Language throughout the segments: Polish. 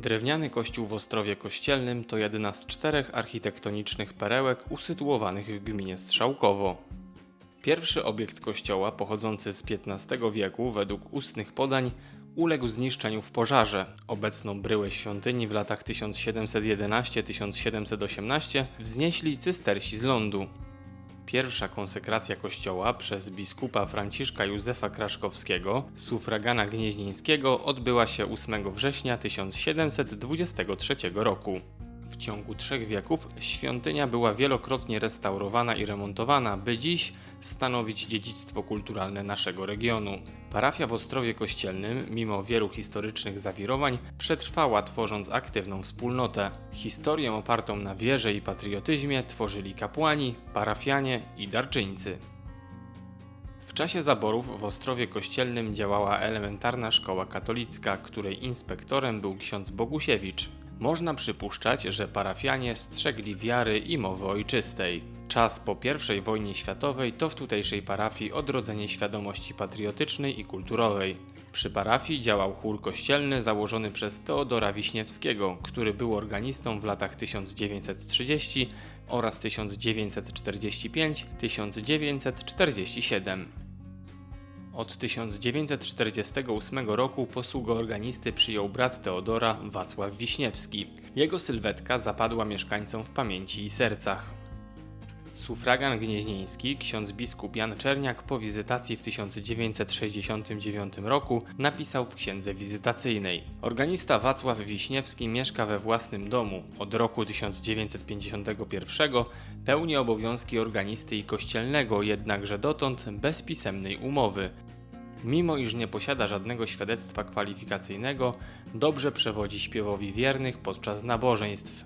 Drewniany kościół w Ostrowie Kościelnym to jedna z czterech architektonicznych perełek usytuowanych w gminie Strzałkowo. Pierwszy obiekt kościoła, pochodzący z XV wieku, według ustnych podań, uległ zniszczeniu w pożarze. Obecną bryłę świątyni w latach 1711-1718 wznieśli cystersi z lądu. Pierwsza konsekracja kościoła przez biskupa Franciszka Józefa Kraszkowskiego, sufragana gnieźnieńskiego, odbyła się 8 września 1723 roku. W ciągu trzech wieków świątynia była wielokrotnie restaurowana i remontowana, by dziś stanowić dziedzictwo kulturalne naszego regionu. Parafia w Ostrowie Kościelnym, mimo wielu historycznych zawirowań, przetrwała tworząc aktywną wspólnotę. Historię opartą na wierze i patriotyzmie tworzyli kapłani, parafianie i darczyńcy. W czasie zaborów w Ostrowie Kościelnym działała elementarna szkoła katolicka, której inspektorem był ksiądz Bogusiewicz. Można przypuszczać, że parafianie strzegli wiary i mowy ojczystej. Czas po I wojnie światowej to w tutejszej parafii odrodzenie świadomości patriotycznej i kulturowej. Przy parafii działał chór kościelny założony przez Teodora Wiśniewskiego, który był organistą w latach 1930 oraz 1945-1947. Od 1948 roku posługę organisty przyjął brat Teodora, Wacław Wiśniewski. Jego sylwetka zapadła mieszkańcom w pamięci i sercach. Sufragan gnieźnieński, ksiądz biskup Jan Czerniak po wizytacji w 1969 roku napisał w księdze wizytacyjnej. Organista Wacław Wiśniewski mieszka we własnym domu. Od roku 1951 pełni obowiązki organisty i kościelnego, jednakże dotąd bez pisemnej umowy. Mimo iż nie posiada żadnego świadectwa kwalifikacyjnego, dobrze przewodzi śpiewowi wiernych podczas nabożeństw.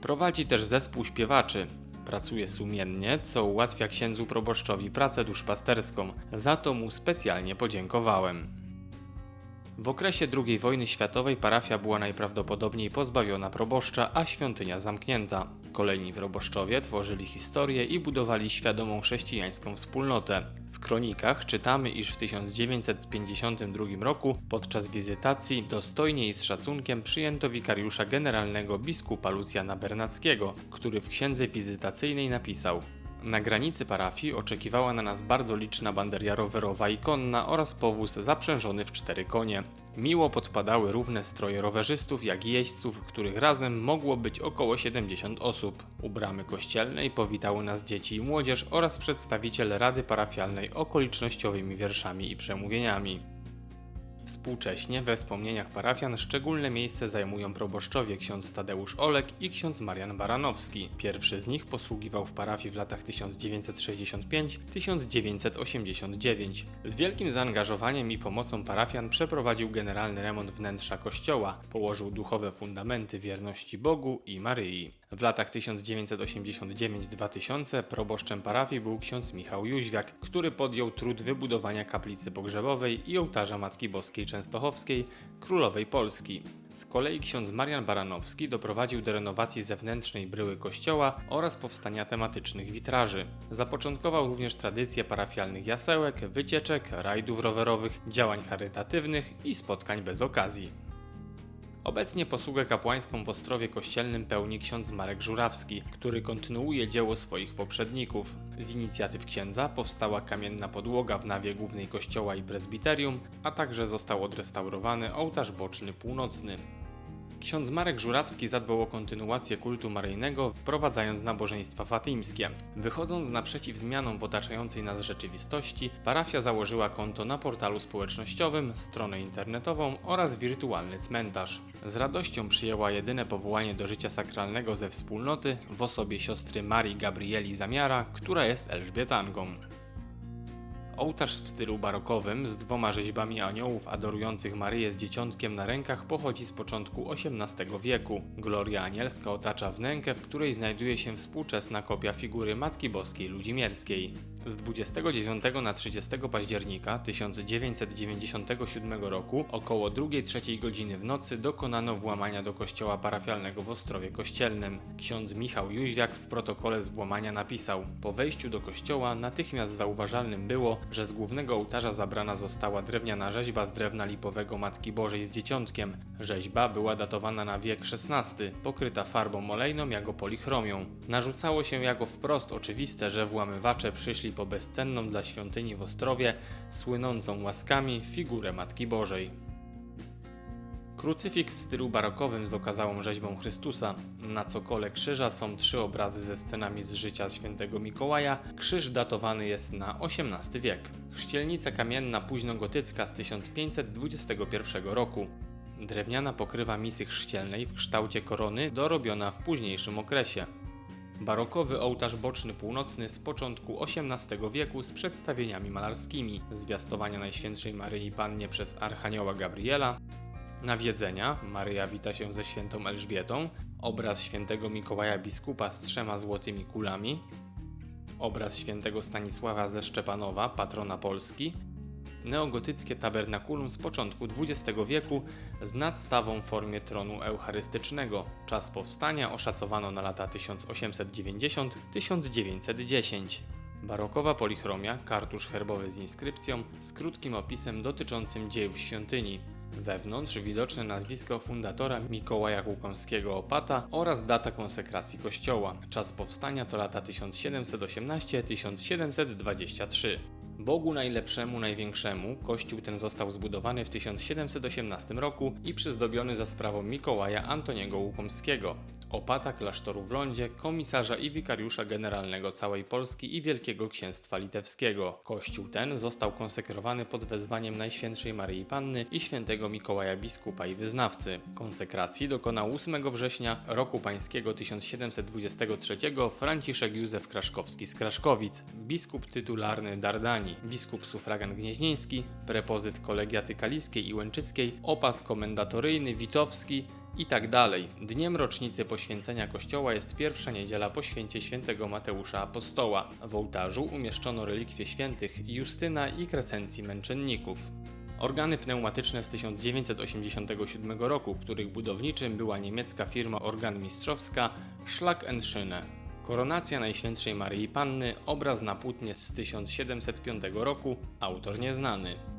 Prowadzi też zespół śpiewaczy. Pracuje sumiennie, co ułatwia księdzu proboszczowi pracę duszpasterską. Za to mu specjalnie podziękowałem. W okresie II wojny światowej parafia była najprawdopodobniej pozbawiona proboszcza, a świątynia zamknięta. Kolejni proboszczowie tworzyli historię i budowali świadomą chrześcijańską wspólnotę. W kronikach czytamy, iż w 1952 roku podczas wizytacji dostojnie i z szacunkiem przyjęto wikariusza generalnego biskupa Lucjana Bernackiego, który w księdze wizytacyjnej napisał na granicy parafii oczekiwała na nas bardzo liczna banderia rowerowa i konna oraz powóz zaprzężony w cztery konie. Miło podpadały równe stroje rowerzystów, jak jeźdźców, których razem mogło być około 70 osób. U bramy kościelnej powitały nas dzieci i młodzież oraz przedstawiciel Rady Parafialnej okolicznościowymi wierszami i przemówieniami. Współcześnie we wspomnieniach parafian szczególne miejsce zajmują proboszczowie ksiądz Tadeusz Olek i ksiądz Marian Baranowski. Pierwszy z nich posługiwał w parafii w latach 1965-1989. Z wielkim zaangażowaniem i pomocą parafian przeprowadził generalny remont wnętrza kościoła, położył duchowe fundamenty wierności Bogu i Maryi. W latach 1989-2000 proboszczem parafii był ksiądz Michał Jóźwiak, który podjął trud wybudowania kaplicy pogrzebowej i ołtarza Matki Boskiej Częstochowskiej, Królowej Polski. Z kolei ksiądz Marian Baranowski doprowadził do renowacji zewnętrznej bryły kościoła oraz powstania tematycznych witraży. Zapoczątkował również tradycję parafialnych jasełek, wycieczek, rajdów rowerowych, działań charytatywnych i spotkań bez okazji. Obecnie posługę kapłańską w Ostrowie Kościelnym pełni ksiądz Marek Żurawski, który kontynuuje dzieło swoich poprzedników. Z inicjatyw księdza powstała kamienna podłoga w nawie głównej kościoła i prezbiterium, a także został odrestaurowany ołtarz boczny północny. Ksiądz Marek Żurawski zadbał o kontynuację kultu maryjnego, wprowadzając nabożeństwa fatimskie. Wychodząc naprzeciw zmianom w otaczającej nas rzeczywistości, parafia założyła konto na portalu społecznościowym, stronę internetową oraz wirtualny cmentarz. Z radością przyjęła jedyne powołanie do życia sakralnego ze wspólnoty w osobie siostry Marii Gabrieli Zamiara, która jest Elżbietangą. Ołtarz w stylu barokowym z dwoma rzeźbami aniołów adorujących Maryję z dzieciątkiem na rękach pochodzi z początku XVIII wieku. Gloria anielska otacza wnękę, w której znajduje się współczesna kopia figury Matki Boskiej Ludzimierskiej. Z 29 na 30 października 1997 roku około 2-3 godziny w nocy dokonano włamania do kościoła parafialnego w Ostrowie Kościelnym. Ksiądz Michał Jóźwiak w protokole z włamania napisał: Po wejściu do kościoła natychmiast zauważalnym było, że z głównego ołtarza zabrana została drewniana rzeźba z drewna lipowego Matki Bożej z dzieciątkiem. Rzeźba była datowana na wiek XVI, pokryta farbą olejną jako polichromią. Narzucało się jako wprost oczywiste, że włamywacze przyszli po bezcenną dla świątyni w Ostrowie, słynącą łaskami figurę Matki Bożej. Krucyfiks w stylu barokowym z okazałą rzeźbą Chrystusa. Na cokole krzyża są trzy obrazy ze scenami z życia świętego Mikołaja. Krzyż datowany jest na XVIII wiek. Chrzcielnica kamienna późnogotycka z 1521 roku. Drewniana pokrywa misy chrzcielnej w kształcie korony dorobiona w późniejszym okresie. Barokowy ołtarz boczny północny z początku XVIII wieku z przedstawieniami malarskimi, zwiastowania Najświętszej Maryi Pannie przez Archanioła Gabriela, nawiedzenia, Maryja wita się ze świętą Elżbietą, obraz świętego Mikołaja biskupa z trzema złotymi kulami, obraz świętego Stanisława ze Szczepanowa, patrona Polski, neogotyckie tabernakulum z początku XX wieku z nadstawą w formie tronu eucharystycznego. Czas powstania oszacowano na lata 1890-1910. Barokowa polichromia, kartusz herbowy z inskrypcją, z krótkim opisem dotyczącym dziejów świątyni. Wewnątrz widoczne nazwisko fundatora Mikołaja Łukomskiego Opata oraz data konsekracji kościoła. Czas powstania to lata 1718-1723. Bogu najlepszemu, największemu, kościół ten został zbudowany w 1718 roku i przyzdobiony za sprawą Mikołaja Antoniego Łukomskiego, opata klasztoru w Lądzie, komisarza i wikariusza generalnego całej Polski i Wielkiego Księstwa Litewskiego. Kościół ten został konsekrowany pod wezwaniem Najświętszej Maryi Panny i świętego Mikołaja biskupa i wyznawcy. Konsekracji dokonał 8 września roku pańskiego 1723 Franciszek Józef Kraszkowski z Kraszkowic, biskup tytularny Dardanii, biskup sufragan gnieźnieński, prepozyt kolegiaty kaliskiej i łęczyckiej, opat komendatoryjny Witowski i tak dalej. Dniem rocznicy poświęcenia kościoła jest pierwsza niedziela po święcie świętego Mateusza Apostoła. W ołtarzu umieszczono relikwie świętych Justyna i Kresencji Męczenników. Organy pneumatyczne z 1987 roku, których budowniczym była niemiecka firma organmistrzowska Schlag Szyne. Koronacja Najświętszej Maryi Panny, obraz na płótnie z 1705 roku, autor nieznany.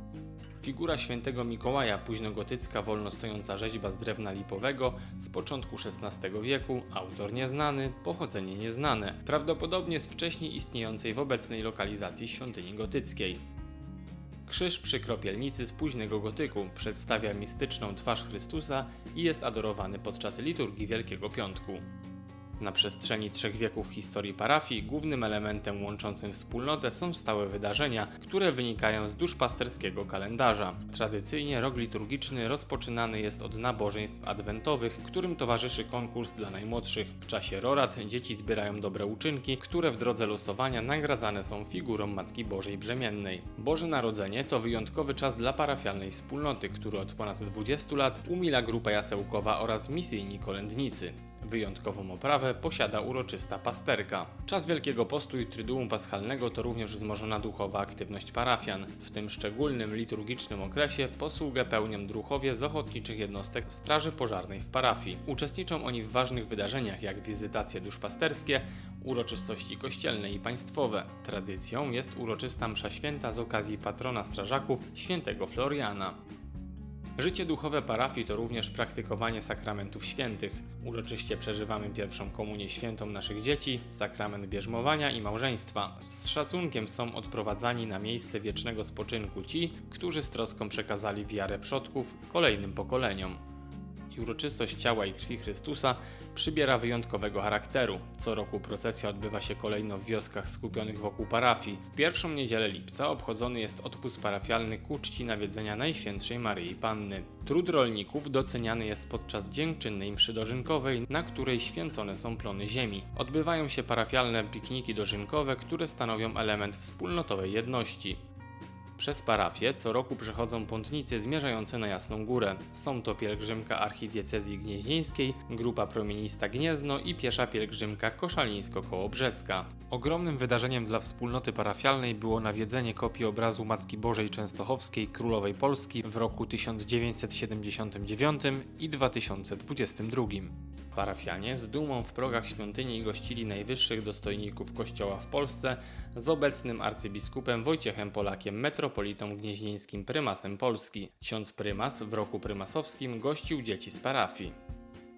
Figura świętego Mikołaja, późnogotycka wolno stojąca rzeźba z drewna lipowego z początku XVI wieku, autor nieznany, pochodzenie nieznane, prawdopodobnie z wcześniej istniejącej w obecnej lokalizacji świątyni gotyckiej. Krzyż przy kropielnicy z późnego gotyku przedstawia mistyczną twarz Chrystusa i jest adorowany podczas liturgii Wielkiego Piątku. Na przestrzeni trzech wieków historii parafii głównym elementem łączącym wspólnotę są stałe wydarzenia, które wynikają z duszpasterskiego kalendarza. Tradycyjnie rok liturgiczny rozpoczynany jest od nabożeństw adwentowych, którym towarzyszy konkurs dla najmłodszych. W czasie rorat dzieci zbierają dobre uczynki, które w drodze losowania nagradzane są figurą Matki Bożej Brzemiennej. Boże Narodzenie to wyjątkowy czas dla parafialnej wspólnoty, który od ponad 20 lat umila grupa jasełkowa oraz misyjni kolędnicy. Wyjątkową oprawę posiada uroczysta pasterka. Czas Wielkiego Postu i Tryduum Paschalnego to również wzmożona duchowa aktywność parafian. W tym szczególnym liturgicznym okresie posługę pełnią druchowie z ochotniczych jednostek Straży Pożarnej w parafii. Uczestniczą oni w ważnych wydarzeniach jak wizytacje duszpasterskie, uroczystości kościelne i państwowe. Tradycją jest uroczysta msza święta z okazji patrona strażaków świętego Floriana. Życie duchowe parafii to również praktykowanie sakramentów świętych. Uroczyście przeżywamy pierwszą komunię świętą naszych dzieci, sakrament bierzmowania i małżeństwa. Z szacunkiem są odprowadzani na miejsce wiecznego spoczynku ci, którzy z troską przekazali wiarę przodków kolejnym pokoleniom uroczystość ciała i krwi Chrystusa przybiera wyjątkowego charakteru. Co roku procesja odbywa się kolejno w wioskach skupionych wokół parafii. W pierwszą niedzielę lipca obchodzony jest odpust parafialny ku czci nawiedzenia Najświętszej Maryi Panny. Trud rolników doceniany jest podczas dziękczynnej mszy dożynkowej, na której święcone są plony ziemi. Odbywają się parafialne pikniki dożynkowe, które stanowią element wspólnotowej jedności. Przez parafię co roku przechodzą pątnicy zmierzające na Jasną Górę. Są to pielgrzymka archidiecezji gnieźnieńskiej, grupa promienista Gniezno i piesza pielgrzymka koszalińsko-kołobrzeska. Ogromnym wydarzeniem dla wspólnoty parafialnej było nawiedzenie kopii obrazu Matki Bożej Częstochowskiej Królowej Polski w roku 1979 i 2022. Parafianie z dumą w progach świątyni gościli najwyższych dostojników kościoła w Polsce z obecnym arcybiskupem Wojciechem Polakiem, metropolitą gnieźnieńskim prymasem Polski. Ksiądz prymas w roku prymasowskim gościł dzieci z parafii.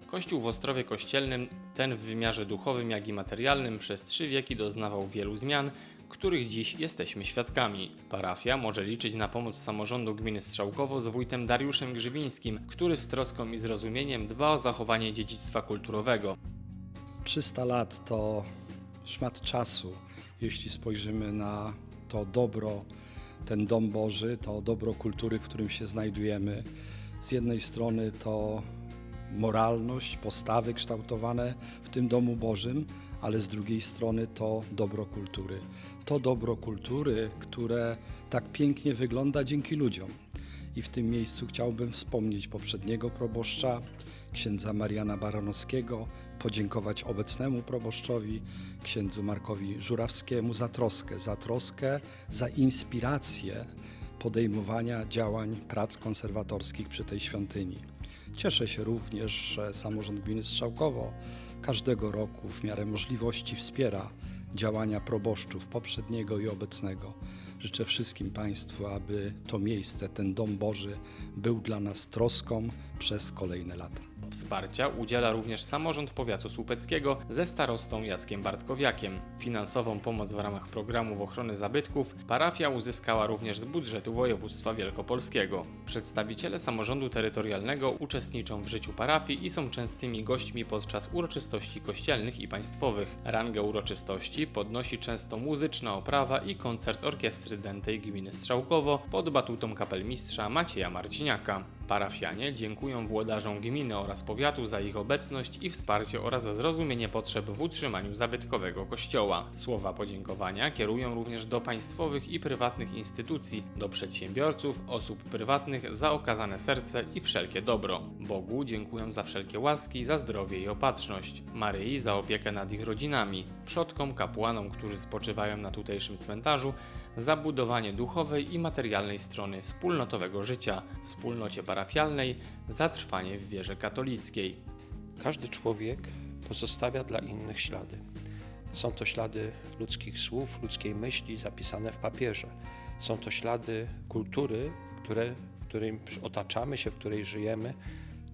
Kościół w Ostrowie Kościelnym, ten w wymiarze duchowym, jak i materialnym, przez trzy wieki doznawał wielu zmian, których dziś jesteśmy świadkami. Parafia może liczyć na pomoc samorządu gminy Strzałkowo z wójtem Dariuszem Grzybińskim, który z troską i zrozumieniem dba o zachowanie dziedzictwa kulturowego. 300 lat to szmat czasu, jeśli spojrzymy na to dobro, ten dom Boży, to dobro kultury, w którym się znajdujemy. Z jednej strony to moralność, postawy kształtowane w tym domu Bożym, ale z drugiej strony to dobro kultury. To dobro kultury, które tak pięknie wygląda dzięki ludziom. I w tym miejscu chciałbym wspomnieć poprzedniego proboszcza, księdza Mariana Baranowskiego, podziękować obecnemu proboszczowi, księdzu Markowi Żurawskiemu za troskę, za troskę, za inspirację podejmowania działań, prac konserwatorskich przy tej świątyni. Cieszę się również, że samorząd gminy Strzałkowo każdego roku w miarę możliwości wspiera działania proboszczów poprzedniego i obecnego. Życzę wszystkim Państwu, aby to miejsce, ten dom Boży był dla nas troską przez kolejne lata. Wsparcia udziela również samorząd powiatu słupeckiego ze starostą Jackiem Bartkowiakiem. Finansową pomoc w ramach programów ochrony zabytków parafia uzyskała również z budżetu województwa wielkopolskiego. Przedstawiciele samorządu terytorialnego uczestniczą w życiu parafii i są częstymi gośćmi podczas uroczystości kościelnych i państwowych. Rangę uroczystości podnosi często muzyczna oprawa i koncert orkiestry dętej gminy Strzałkowo pod batutą kapelmistrza Macieja Marciniaka. Parafianie dziękują włodarzom gminy oraz powiatu za ich obecność i wsparcie oraz za zrozumienie potrzeb w utrzymaniu zabytkowego kościoła. Słowa podziękowania kierują również do państwowych i prywatnych instytucji, do przedsiębiorców, osób prywatnych za okazane serce i wszelkie dobro. Bogu dziękują za wszelkie łaski, za zdrowie i opatrzność. Maryi za opiekę nad ich rodzinami, przodkom, kapłanom, którzy spoczywają na tutejszym cmentarzu, za budowanie duchowej i materialnej strony wspólnotowego życia, wspólnocie parafialnej, za trwanie w wierze katolickiej. Każdy człowiek pozostawia dla innych ślady. Są to ślady ludzkich słów, ludzkiej myśli zapisane w papierze. Są to ślady kultury, które, w której otaczamy się, w której żyjemy.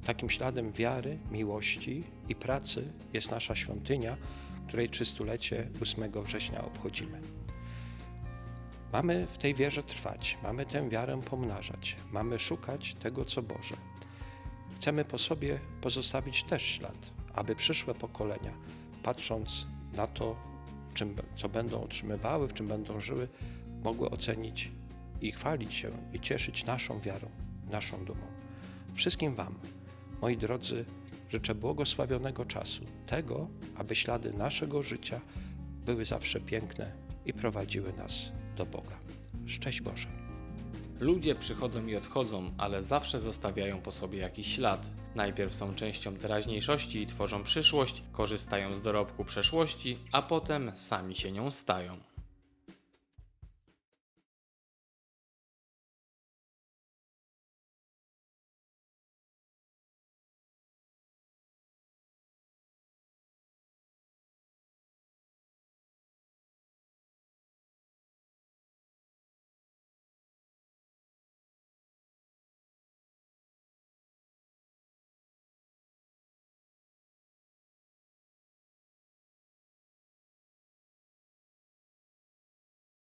Takim śladem wiary, miłości i pracy jest nasza świątynia, której trzystulecie 8 września obchodzimy. Mamy w tej wierze trwać, mamy tę wiarę pomnażać, mamy szukać tego, co Boże. Chcemy po sobie pozostawić też ślad, aby przyszłe pokolenia, patrząc na to, w czym, co będą otrzymywały, w czym będą żyły, mogły ocenić i chwalić się i cieszyć naszą wiarą, naszą dumą. Wszystkim Wam, moi drodzy, życzę błogosławionego czasu, tego, aby ślady naszego życia były zawsze piękne i prowadziły nas do Boga. Szczęść Boże. Ludzie przychodzą i odchodzą, ale zawsze zostawiają po sobie jakiś ślad. Najpierw są częścią teraźniejszości i tworzą przyszłość, korzystają z dorobku przeszłości, a potem sami się nią stają.